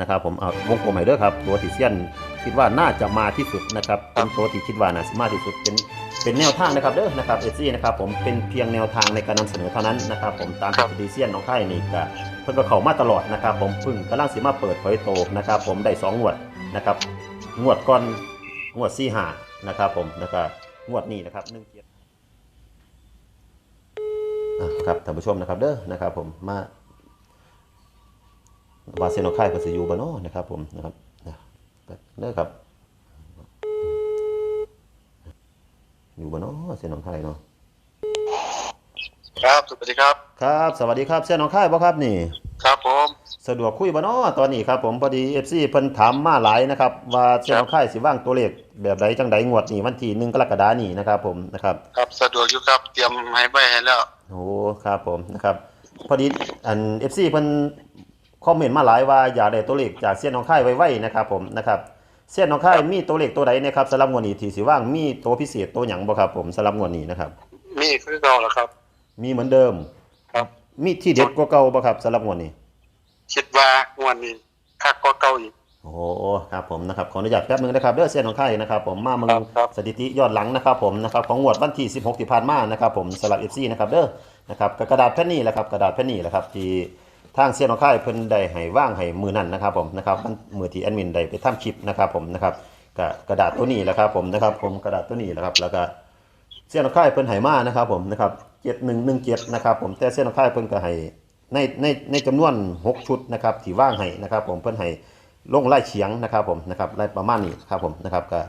นะครับผมเอาวงกลมใหม่เด้อครับ ตัวที่เซียนคิดว่าน่าจะมาที่สุดนะครับเป็นตัวที่คิดว่าน่าจะมาที่สุดเป็นเป็นแนวทางนะครับเด้อนะครับเอซี่นะครับผมเป็นเพียงแนวทางในการนำเสนอเท่านั้นนะครับผมตามครับที่ดีเซียนน้องไข่นี่ก็เพิ่นก็เข้ามาตลอดนะครับผมพึ่งกำลังสิมาเปิดเผยโตนะครับผมได้สองงวดนะครับงวดก่อนงวดสี่หานะครับผมแล้วก็งวดนี้นะครับหนึ่งเจ็ดอะครับท่านผู้ชมนะครับเด้อนะครับผมมา ว่าเซโนไข่ก็สิอยู่บ่เนาะนะครับผมนะครับนะก็เด้อครับอยู่บ่เนาะเซโนไข่เนาะครับสวัสดีครับ ครับ สวัสดีครับเซโนไข่บ่ครับนี่ ครับผมสะดวกคุยบ่เนาะตอนนี้ครับผมพอดี FC เพิ่นถามมาหลายนะครับว่าเซโนไข่สิวางตัวเลขแบบใดจังใดงวดนี้วันที่1กรกฎาคมนี้นะครับผมนะครับ ครับสะดวกอยู่ครับเตรียมให้ไว้ให้แล้วโอ้ครับผมนะครับ พอดีอัน FC เพิ่น คอมเมนต์มาหลายว่าอยากได้ตัวเลขจากเซียนน้องค่ายไว้ๆนะครับผมนะครับเซียนน้องค่ายมีตัวเลขตัวใดนะครับสำหรับงวดนี้ที่สิว่างมีตัวพิเศษตัวหยังบ่ครับผมสำหรับงวดนี้นะครับ มีคือเก่าแล้วครับ มีเหมือนเดิมครับ มีที่เด็ดกว่าเก่าบ่ครับสำหรับงวดนี้ คิดว่างวดนี้คักก็เก่าอีก โอ้ครับผมนะครับขออนุญาตแป๊บนึงนะครับเด้อเซียนน้องค่ายนะครับผมมามึงครับครับ สถิติย้อนหลังนะครับผมนะครับของงวดวันที่ 16ที่ผ่านมานะครับผมสำหรับ FC นะครับเด้อนะครับกับกระดาษแผ่นนี้แหละครับกระดาษแผ่นนี้แหละครับที่ ทางเซียนของค่ายเพิ่นได้ให้ว่างให้มือนั่นนะครับผมนะครับมันมือที่แอดมินได้ไปทำคลิปนะครับผมนะครับกกระดาษตัวนี้แหละครับผมนะครับผมกระดาษตัวนี้แหละครับแล้วก็เซียนของค่ายเพิ่นให้มานะครับผมนะครับ7117นะครับผมแต่เซียนของค่ายเพิ่นก็ให้ในในในจำนวน 6 ชุดนะครับที่ว่างให้นะครับผมเพิ่นให้ลงไล่เฉียงนะครับผมนะครับไล่ประมาณนี้ครับผมนะครับก็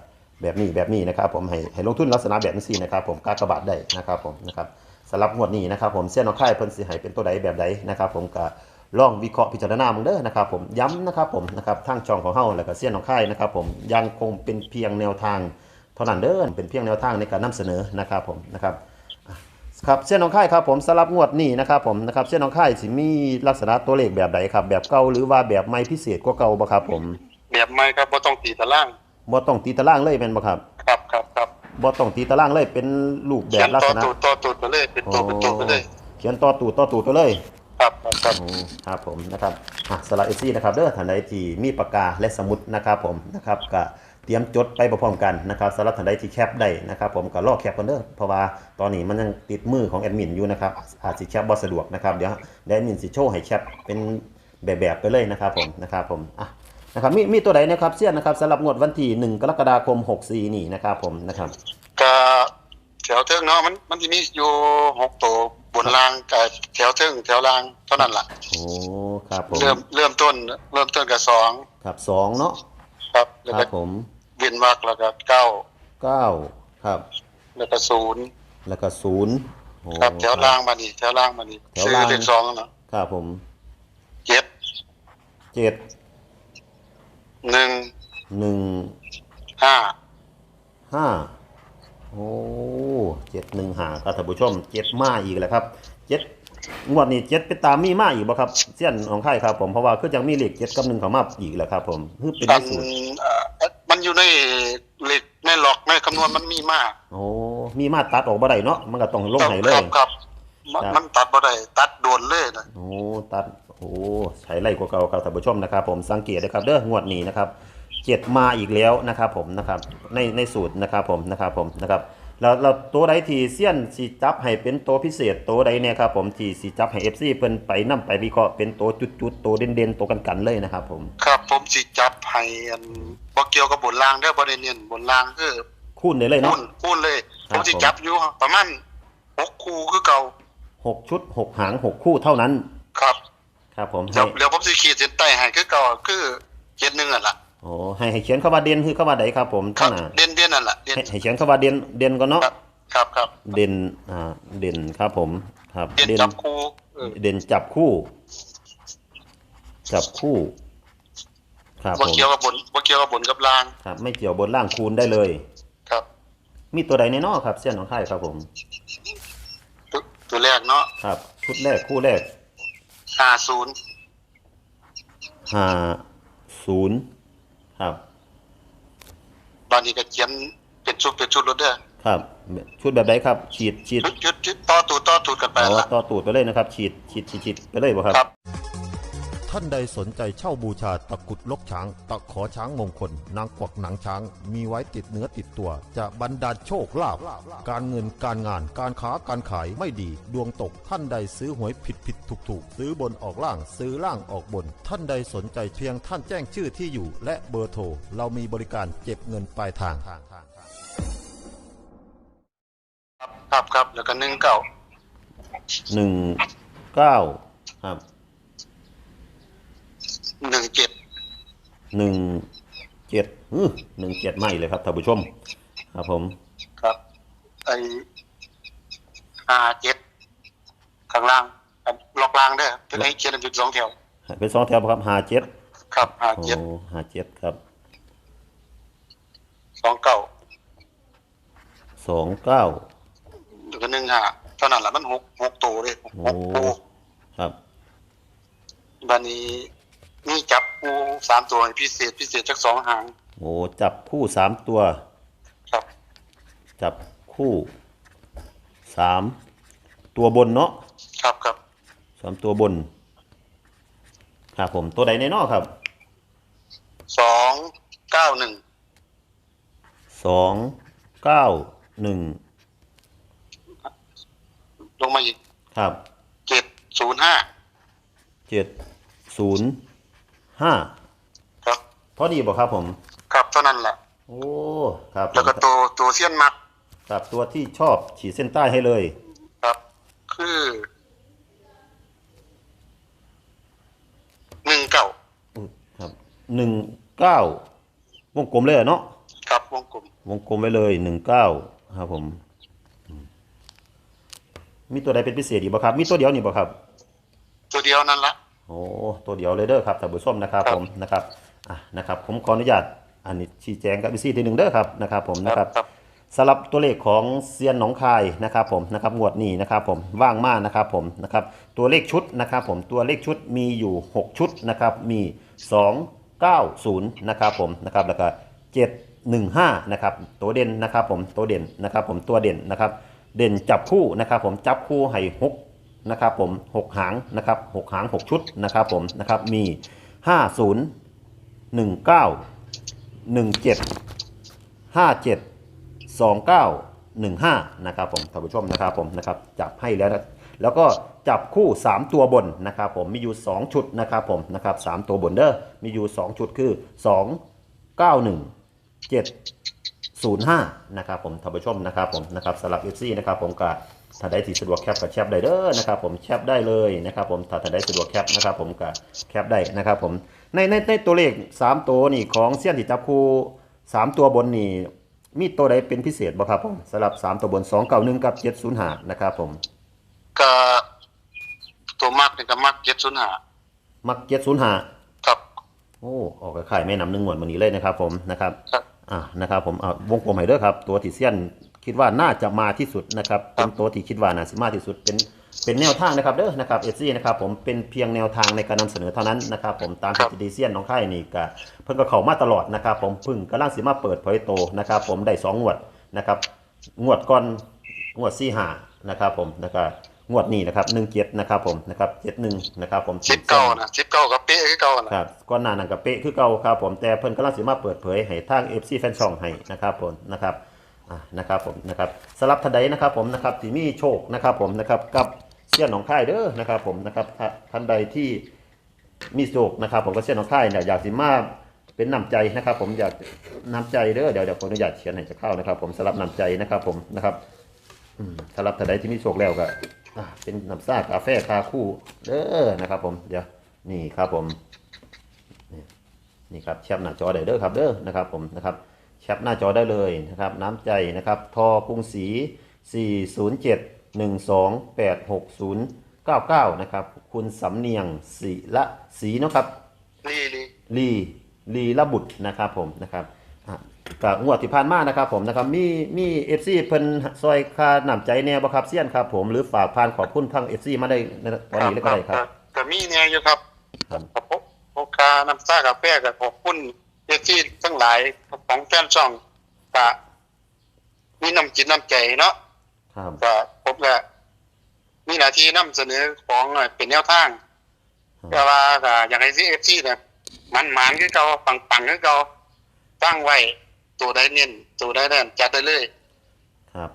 แบบนี้แบบนี้นะครับผมให้ให้ลงทุนลักษณะแบบนี้นะครับผมกากบาทได้นะครับผมนะครับสำหรับงวดนี้นะครับผมเส้นของค่ายเพิ่นสิให้เป็นตัวใดแบบใดนะครับผมก็ ลองวิเคราะห์พิจารณามึงเด้อนะครับผมย้ำนะครับผมนะครับทางช่องของเฮาแล้วก็เส้นของค่ายนะครับผมยังคงเป็นเพียงแนวทางเท่านั้นเด้อเป็นเพียงแนวทางในการนำเสนอนะครับผมนะครับอะครับเส้นของค่ายครับผมสำหรับงวดนี้นะครับผมนะครับเส้นของค่ายสิมีลักษณะตัวเลขแบบใดครับ แบบเก่าหรือว่าแบบใหม่พิเศษกว่าเก่าบ่ครับผม แบบไม่ครับบ่ต้องตีตารางบ่ต้องตีตารางเลยแม่นบ่ครับครับครับครับบ่ต้องตีตารางเลยเป็นรูปแบเขียบนลักต่อษณะตูดต่อตูดไปเลยเป็นตัวเป็นตัวไปเลย เขียนต่อตูดต่อตูดไปเลย ครับครับครับอืมครับผมนะครับอะสลับเอซี่นะครับเด้อท่านใดที่มีปากกาและสมุดนะครับผมนะครับก็เตรียมจดไปพร้อมๆกันนะครับสำหรับท่านใดที่แคปได้นะครับ ผมก็รอแคปกันเด้อเพราะว่าตอนนี้มันยังติดมือของแอดมินอยู่นะครับอาจสิแคปบ่สะดวกนะครับเดี๋ยวเดี๋ยวแอดมินสิโชว์ให้แคปเป็นแบบๆไปเลยนะครับผมนะครับผมอะนะครับมีมีตัวใดนะครับเสี้ยนนะครับสำหรับงวดวันที่1กรกฎาคม 64 นี่นะครับผมนะครับก็แถวเทิงเนาะมันมันจะมีอยู่หกตัว บนรางกับแถวเทิงแถวรางเท่านั้นล่ะโอ้ครับผมเริ่มเริ่มต้น เริ่มต้นกับสองครับสองเนาะครับแล้วคก็รับผมเวียนวักแล้วก็เก้าเก้าครับ แล้วก็ศูนย์แล้วก็ศูนย์โอ้ ครับแถวล่างมานี่แถวล่างมานี่แถวซื้อล่าง เลขสองเนาะครับผมเจ็ดเจ็ดหนึ่งหนึ่งห้าห้า โอ้เจ็ดหนึ่งหาครับท่านผู้ชมเจ็ดมาอีกแล้วครับเจ็ดงวดนี้เจ็ดเป็นตามมีมาอีกบ่ครับเส้นของไข่ครับผมเพราะว่าคือยังมีเลขเจ็ดกับหนึ่งเข้ามาอีกแล้วครับ ผมคือเป็นอัในนสูตรเอ่อมันอยู่ในเลขในหลอกในคำนวณมันมีมากโอ้มีมาตัดออกบ่ได้เนาะมันก็ต้องลงให้เลครัยบครับมันครับมันตัดบ่ได้ตัดโดนเลยนะโอ้ตัดโอ้ใช้ไรกว่าเก่าครับท่านผู้ชมนะครับ ผมสังเกตนะครับเด้องวดนี้นะครับ เจ็ดมาอีกแล้วนะครับผมนะครับในในสูตรนะครับผมนะครับผมนะครับแล้วแล้วตัวใดที่เซียนสีจับให้เป็นตัวพิเศษตัวใดเนี่ยครับผมที่สีจับให้ FC เพิ่นไปนํไปวิเคราะห์เป็นตัวจุดๆตัวเด่นๆตัวกันๆเลยนะครับผมครับผมสิจับให้อันบ่เกี่ยวกับบนรางเด้อบ่ได้เน้นบนรางคือคูณได้เลยคูเนาะณคูณเลยคผรับมสิผมจับอยู่ประมาณ6คู่คือเก่าหกชุดหกหางหกคู่เท่านั้น ครับ ครับผมเดี๋ให้ยวเดี๋ยวผมสิขีดเส้นใต้ให้คือเก่าคือเจ็ดหนึ่งนั่นล่ะ โอ้ให้ให้เขียนคำว่าเด่นคือคำว่าใดครับ ผมครัข้าบงหน้าเด่นเด่นนั่นล่ะเด่นให้ให้เขียนคำว่าเด่นเด่นก่อนเนาะครับครับครับเด่นอ่าเด่นครับผมครับเด่นจับคู่เออเด่นจับคู่ จับคู่ ครับบ่ผมเกี่ยวกับบนบ่เกี่ยวกับบนกับรางครับ ไม่เกี่ยวบนล่างคูณได้เลย ครับ มีตัวใดในนอครับ เส้นของค่ายครับผม ตัวตัวแรกเนาะครับ ชุดแรกคู่แรก 50 ห้าศูนย์ ครับบานนี้ก็เขียนเป็นชุดเป็นชุดรถเด้อครับ ชุดแบบใดครับ ฉีดฉีดชุดชุดชุดต่อตูดต่อตูดกันไปอ๋อละ ต่อตูดไปเลยนะครับ ฉีดฉีดฉีดฉีดไปเลยบ่ครับครับท ท่านใดสนใจเช่าบูชาตะกรุดลกช้าง ตะขอช้างมงคล นางกวักหนังช้าง มีไว้ติดเนื้อติดตัว จะบรรดาลโชคลาภการเงินการงานการค้าการขายไม่ดี ดวงตกท่านใดซื้อหวยผิดผิดถูกถูกซื้อบนออกล่างซื้อล่างออกบน ท่านใดสนใจเพียงท่านแจ้งชื่อที่อยู่ และเบอร์โทรเรามีบริการเก็บเงินปลายทางครับครับแล้วก็หนึ่งเก้าหนึ่งเก้าครับ หนึ่งเจ็ดหนึ่งเจ็ดหนึ่งเจ็ดไม่เลยครับท่านผู้ชม ครับผม ครับไอห้าเจ็ดข้างล่างอันล็อกล่างเด้อจะได้เขียนเป็นสองแถวเป็นสองแถวครับหาเจ็ดครับห้าโอ้เจ็ดหาเจ็ดครับสองเก้าสองเก้าแล้วก็หนึ่งห้าเท่านั้นแหละมันหกหกตัวเลยหโอ้กปูครับบันนี้ นี่จับปูสามตัวให้พิเศษพิเศษจากสองหาง โอ้จับคู่สามตัว ครับ จับคู่สามตัวบนเนาะครับครับสามตัวบน ครับผมตัวใดในเนอกครับสองเก้าหนึ่งสองเก้าหนึ่งลงมาอีกครับเจ็ดศูนย์ห้าเจ็ดศูนย์ ห้าครับ พอดีบ่ครับผม ครับเท่านั้นแหละ โอ้ครับผมแล้วก็ตัวตัวเสี้ยนมักครับตัวที่ชอบขีดเส้นใต้ให้เลย ครับ คือหนึ่งเก้าอุ๊ยครับหนึ่งเก้าวงกลมเลยอะเนาะครับวงกลมวงกลมไว้เลยหนึ่งเก้าครับผมอืมมีตัวใดเป็นพิเศษอีกบ่ครับ มีตัวเดียวนี่บ่ครับ ตัวเดียวนั่นละ โอ้ตัวเดียวเลยเด้อครับท่านผู้ชมนะครับครับผมนะครับอะนะครับผมขออนุญาตอันนี้ชี้แจงกับพี่ซีทีหนึ่งเด้อครับนะครับผมนะครับครับสำหรับตัวเลขของเซียนหนองคายนะครับผมนะครับงวดนี้นะครับผมว่างมากนะครับผมนะครับตัวเลขชุดนะครับผมตัวเลขชุดมีอยู่ 6 ชุดนะครับมี 2 9 0นะครับผมนะครับแล้วก็715นะครับตัวเด่นนะครับผมตัวเด่นนะครับผมตัวเด่นนะครับเด่นจับคู่นะครับผมจับคู่ให้หก นะครับผมหกหางนะครับหกหางหกชุดนะครับผมนะครับมี 50 19 17 57 2915นะครับผมท่านผู้ชมนะครับผมนะครับจับให้แล้วนะแล้วก็จับคู่ 3 ตัวบนนะครับผมมีอยู่ 2 ชุดนะครับผมนะครับ3ตัวบนเด้อมีอยู่ 2 ชุดคือ 2 91 7 05 นะครับผมท่านผู้ชมนะครับผมนะครับสำหรับ FC นะครับผมก็ ถ้าได้ที่สะดวกแคปก็แคปได้เด้อนะครับผมแคปได้เลยนะครับผมถ้าถ้าได้สะดวกแคปนะครับผมก็แคปได้นะครับผมในในในตัวเลข 3 ตัวนี่ของเสี้ยนที่จับคู่ 3 ตัวบนนี่มีตัวใดเป็นพิเศษบ่ครับผมสำหรับ 3 ตัวบน 291 กับ 705 นะครับผมก็ตัวมักนี่ก็มักเจ็ดศูนย์ห้ามัก705 ครับ โอ้ออกกับข่ายแม่น้ำหนึ่งหมวดวันนี้เลยนะครับผมนะครับครับ อ่านะครับผมอ่าวงกลมให้เด้อครับตัวที่เซียน คิดว่าน่าจะมาที่สุดนะครับเป็นตัวที่คิดว่าน่าจะมาที่สุดเป็นเป็นแนวทางนะครับเด้อนะครับเอซี่นะครับผมเป็นเพียงแนวทางในการนำเสนอเท่านั้นนะครับผมตามครัที่บดีเซียนน้องค่ายนี่ก็เพิ่งก็เข้ามาตลอดนะครับผมเพึ่งกำลังสิมาเปิดเผยโตนะครับผมได้สองงวดนะครับงวดก่อนงวดสี่หานะครับผมนะครับงวดนี้นะครับหนึ่งเจ็ดนะครับผมนะครับเจ็ดหนึ่งนะครับผมสิบเก้านะสิบเก้ากับเป๊ะคือเก้าคนะรับก้อนหนานังกับเป๊ะคือเก่าครับผมแต่เพิ่นกำลังสิมาเปิดเผยให้ทาง FC แฟนช่องให้นะครับผมนะครับอ่า นะครับผมนะครับสำหรับท่านใดนะครับผมนะครับที่มีโชคนะครับผมนะครับกับเสี้ยนหนองค่ายเด้อนะครับผมนะครับท่านใดที่มีโชคนะครับ ผมก็เสี้ยนหนองค่ายเนี่ยอยากสิมาเป็นน้ำใจนะครับ ผมอยากน้ำใจเด้อเดี๋ยวเดี๋ยวขออนุญาตเขียนให้จะเข้านะครับ ผมสำหรับน้ำใจนะครับผมนะครับสำหรับท่านใดที่มีโชคแล้วก็เป็นน้ำซ่ากาแฟคาคู่เด้อนะครับ ผมเดี๋ยวนี่ครับผมนี่ครับแคปหน้าจอเด้อครับเด้อนะครับ ผมนะครับ แคปหน้าจอได้เลยนะครับ น้ำใจนะครับ ทอกรุงศรี407 1286099 นะครับ คุณสำเนียงศรีละศรีเนาะครับลีลีลีลีละบุตรนะครับผมนะครับอะกับงวดที่ผ่านมานะครับผมนะครับมีมีเอฟซีเพิ่นซอยค่าน้ำใจแน่บ่ครับเซียนครับผมหรือฝากผ่านขอบคุณทางเอฟซีมาได้ในตอนนี้เลยก็ได้ครับก็มีเนี่ยอยู่ครับครับขอบโอกาน้ำซ่ากาแฟกับขอบคุณเอที่ทั้งหลายของแฟนช่องก็มีน้ำจิตน้ำใจเนาะครับ ก็ผมก็มีหน้าที่นำเสนอของเป็นแนวทางแต่ว่าก็อยากให้ซีเอฟซีเนี่ยมันหมานคือเก่าปังปังๆคือเก่าตั้งไว้ตัวได้เน้นตัวได้แน่นจัดได้เลย ครับ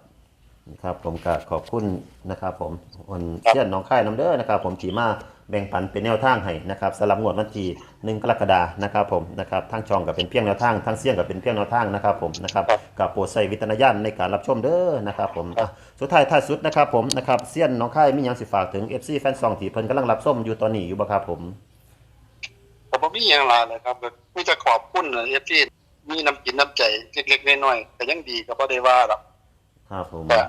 ครับผมก็ขอบคุณนะครับผมวันครับเชียนน้องค่ายน้ำเด้อนะครับ ผมถีมา แบ่งปันเป็นแนวทางให้นะครับสำหรับงวดวันที่หนึ่งกรกฎานะครับผมนะครับทางช่องก็เป็นเพียงแนวทางทางเสียงก็เป็นเพียงแนวทางนะครับผมนะครับกับโปรดใส่วิจารณญาณในการรับชมเด้อนะครับผมอะสุดท้ายท้ายสุดนะครับผมนะครับเสียนน้องค่ายมีหยังสิฝากถึง FC แฟนซองที่เพิ่นกำลังรับชมอยู่ตอนนี้อยู่บ่ครับผมผมบ่มีอย่างไรเลยครับก็มีแต่ขอบคุณเอฟซีมีน้ำจิตน้ำใจเล็กๆน้อยๆแต่ยังดีก็บ่ได้ว่าหรอกครับผมก็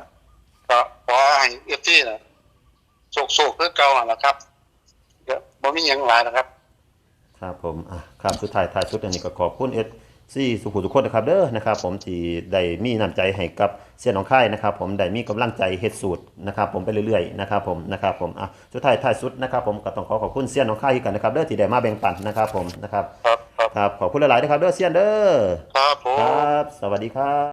ก็ขอให้เอฟซีนะโศกๆคือเก่าหั่นล่ะครับก็ บ่มีหยังหลายนะครับ ครับผมอะครับสุดท้ายท้ายสุดอันนี้ก็ขอบคุณเอสซีสุขุมทุกคนนะครับเด้อนะครับ ผมที่ได้มีน้ำใจให้กับเสียน้องค่ายนะครับ ผมได้มีกำลังใจเฮ็ดสูตรนะครับ ผมไปเรื่อยๆนะครับผมนะครับผมอะสุดท้ายท้ายสุดนะครับ ผมก็ต้องขอขอบคุณเสียน้องค่ายอีกกันนะครับเด้อที่ได้มาแบ่งปันนะครับ ผมนะครับครับครับครับขอบคุณหลายๆนะครับเด้อเสียนเด้อครับผครมับ สวัสดีครับ